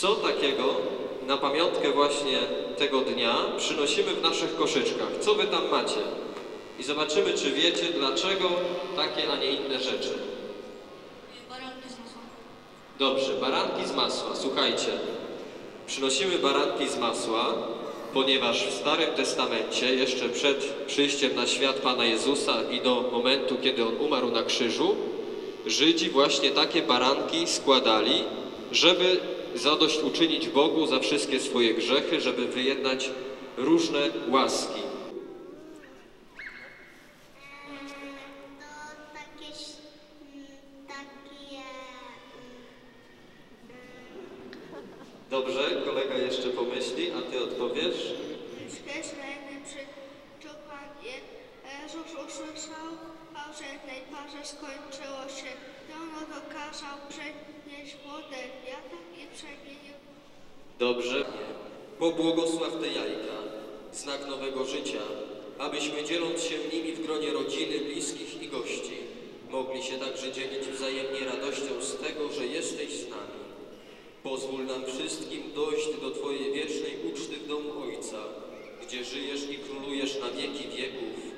co takiego na pamiątkę właśnie tego dnia przynosimy w naszych koszyczkach. Co wy tam macie? I zobaczymy, czy wiecie, dlaczego takie, a nie inne rzeczy. Baranki z masła. Dobrze, baranki z masła. Słuchajcie, przynosimy baranki z masła, ponieważ w Starym Testamencie, jeszcze przed przyjściem na świat Pana Jezusa i do momentu, kiedy On umarł na krzyżu, Żydzi właśnie takie baranki składali, żeby zadośćuczynić Bogu za wszystkie swoje grzechy, żeby wyjednać różne łaski. To takie, ś- takie Dobrze, kolega jeszcze pomyśli, a ty odpowiesz? Jezus usłyszał, a że w tej parze skończyło się. I ono dokazał przenieść wodę wiatr Dobrze. Pobłogosław te jajka, znak nowego życia, abyśmy dzieląc się nimi w gronie rodziny, bliskich i gości, mogli się także dzielić wzajemnie radością z tego, że jesteś z nami. Pozwól nam wszystkim dojść do Twojej wiecznej uczty w domu Ojca, gdzie żyjesz i królujesz na wieki wieków.